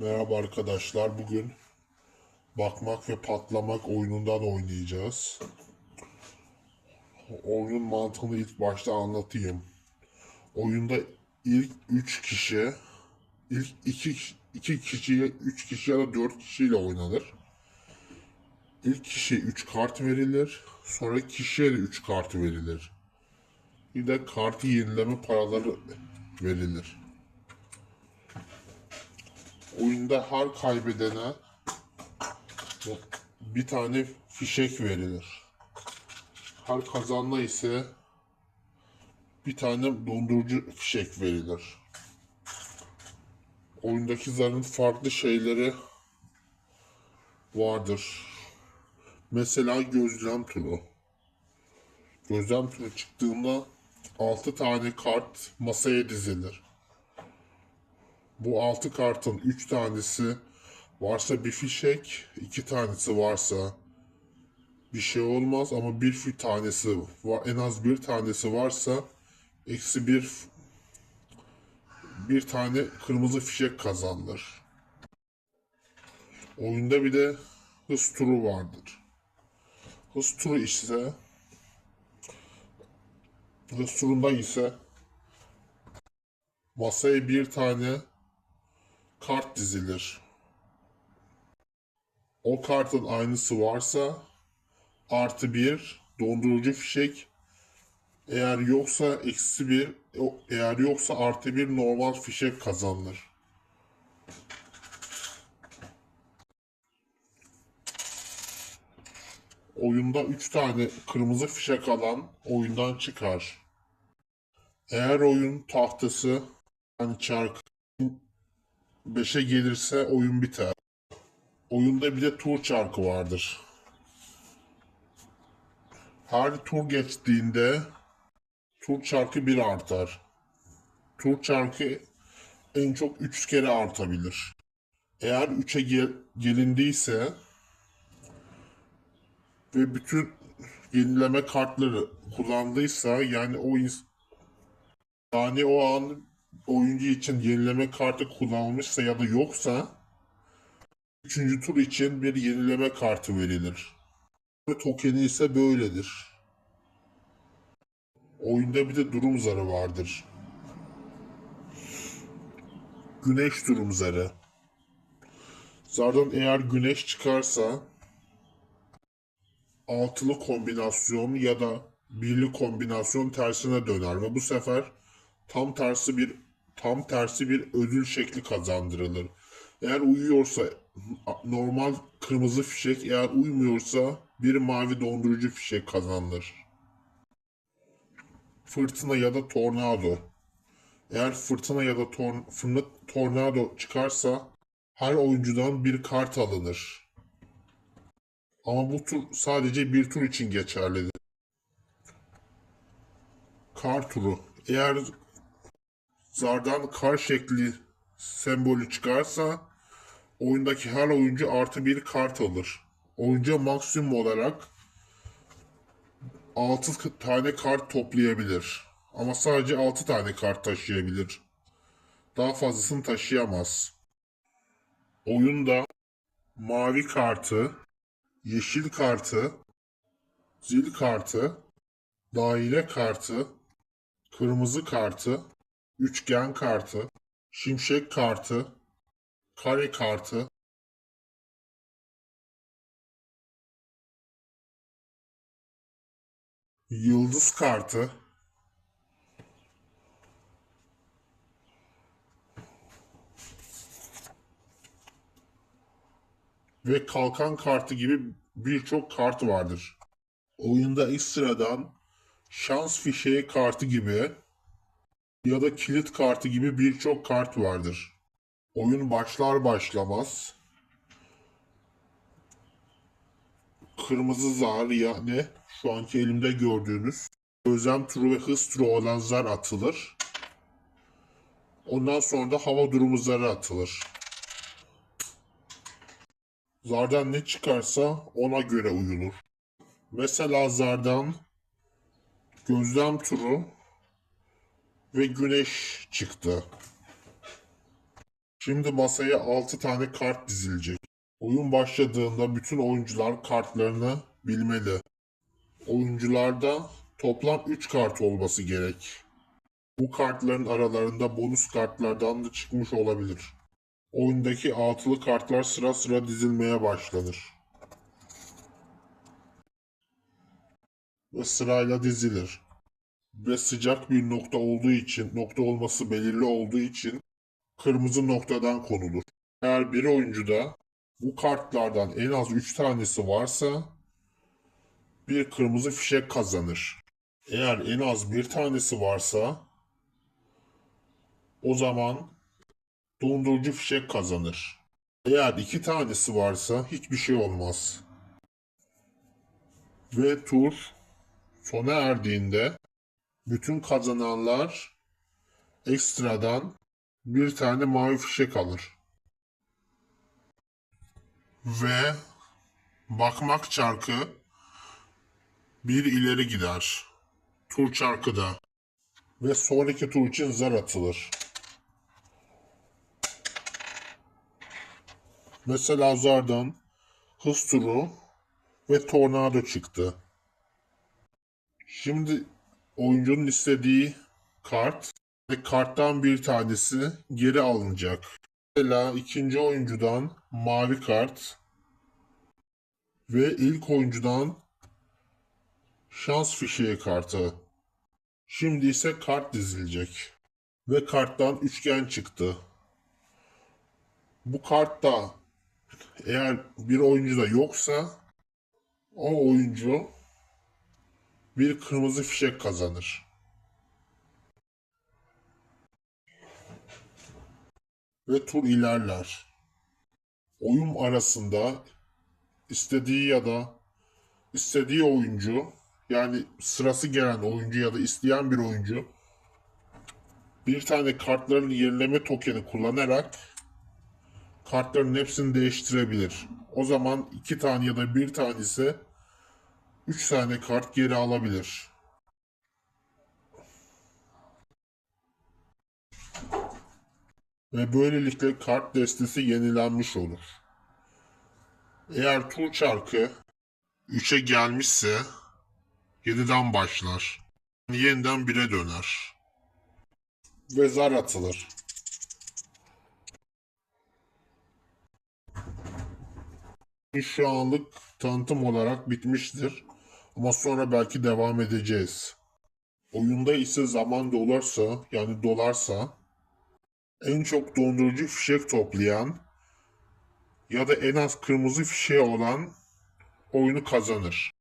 Merhaba arkadaşlar. Bugün bakmak ve patlamak oyunundan oynayacağız. Oyunun mantığını ilk başta anlatayım. Oyunda ilk 3 kişi, ilk 2 2 kişiye, 3 kişi ya da 4 kişiyle oynanır. İlk kişiye 3 kart verilir. Sonra kişiye de 3 kart verilir. Bir de kartı yenileme paraları verilir. Oyunda her kaybedene bir tane fişek verilir. Her kazanana ise bir tane dondurucu fişek verilir. Oyundaki zarın farklı şeyleri vardır. Mesela gözlem turu. Gözlem turu çıktığında 6 tane kart masaya dizilir. Bu 6 kartın 3 tanesi varsa bir fişek, 2 tanesi varsa bir şey olmaz ama bir tanesi var, en az bir tanesi varsa eksi bir bir tane kırmızı fişek kazanılır. Oyunda bir de hız turu vardır. Hız turu ise hız turunda ise masaya bir tane kart dizilir. O kartın aynısı varsa artı bir dondurucu fişek eğer yoksa eksi bir eğer yoksa artı bir normal fişek kazanılır. Oyunda 3 tane kırmızı fişek alan oyundan çıkar. Eğer oyun tahtası yani çark 5'e gelirse oyun biter. Oyunda bir de tur çarkı vardır. Her tur geçtiğinde tur çarkı bir artar. Tur çarkı en çok 3 kere artabilir. Eğer 3'e gel- gelindiyse ve bütün yenileme kartları kullandıysa yani o yani o an oyuncu için yenileme kartı kullanılmışsa ya da yoksa üçüncü tur için bir yenileme kartı verilir. Ve tokeni ise böyledir. Oyunda bir de durum zarı vardır. Güneş durum zarı. Zardan eğer güneş çıkarsa altılı kombinasyon ya da birli kombinasyon tersine döner ve bu sefer tam tersi bir tam tersi bir ödül şekli kazandırılır. Eğer uyuyorsa normal kırmızı fişek, eğer uymuyorsa bir mavi dondurucu fişek kazanılır. Fırtına ya da tornado. Eğer fırtına ya da tor- tornado çıkarsa her oyuncudan bir kart alınır. Ama bu tur sadece bir tur için geçerlidir. Kar turu. Eğer zardan kar şekli sembolü çıkarsa oyundaki her oyuncu artı bir kart alır. Oyuncu maksimum olarak 6 tane kart toplayabilir. Ama sadece 6 tane kart taşıyabilir. Daha fazlasını taşıyamaz. Oyunda mavi kartı, yeşil kartı, zil kartı, daire kartı, kırmızı kartı, üçgen kartı, şimşek kartı, kare kartı, yıldız kartı, ve kalkan kartı gibi birçok kart vardır. Oyunda ekstradan şans fişeği kartı gibi ya da kilit kartı gibi birçok kart vardır. Oyun başlar başlamaz kırmızı zar yani şu anki elimde gördüğünüz gözlem turu ve hız turu olan zar atılır. Ondan sonra da hava durumu zarı atılır. Zardan ne çıkarsa ona göre uyulur. Mesela zardan gözlem turu ve güneş çıktı. Şimdi masaya 6 tane kart dizilecek. Oyun başladığında bütün oyuncular kartlarını bilmeli. Oyuncularda toplam 3 kart olması gerek. Bu kartların aralarında bonus kartlardan da çıkmış olabilir. Oyundaki altılı kartlar sıra sıra dizilmeye başlanır. Ve sırayla dizilir. Ve sıcak bir nokta olduğu için, nokta olması belirli olduğu için kırmızı noktadan konulur. Eğer bir oyuncuda bu kartlardan en az 3 tanesi varsa bir kırmızı fişek kazanır. Eğer en az bir tanesi varsa o zaman dondurucu fişek kazanır. Eğer iki tanesi varsa hiçbir şey olmaz. Ve tur sona erdiğinde bütün kazananlar ekstradan bir tane mavi fişek alır. Ve bakmak çarkı bir ileri gider. Tur çarkı da. Ve sonraki tur için zar atılır. Mesela zardan hız turu ve tornado çıktı. Şimdi oyuncunun istediği kart ve karttan bir tanesi geri alınacak. Mesela ikinci oyuncudan mavi kart ve ilk oyuncudan şans fişeği kartı. Şimdi ise kart dizilecek. Ve karttan üçgen çıktı. Bu kartta eğer bir oyuncuda yoksa o oyuncu bir kırmızı fişek kazanır. Ve tur ilerler. Oyun arasında istediği ya da istediği oyuncu yani sırası gelen oyuncu ya da isteyen bir oyuncu bir tane kartların yenileme tokeni kullanarak kartların hepsini değiştirebilir. O zaman iki tane ya da bir tanesi üç tane kart geri alabilir. Ve böylelikle kart destesi yenilenmiş olur. Eğer tur çarkı 3'e gelmişse 7'den başlar. Yeniden 1'e döner. Ve zar atılır. Şu anlık tanıtım olarak bitmiştir. Ama sonra belki devam edeceğiz. Oyunda ise zaman dolarsa yani dolarsa en çok dondurucu fişek toplayan ya da en az kırmızı fişeği olan oyunu kazanır.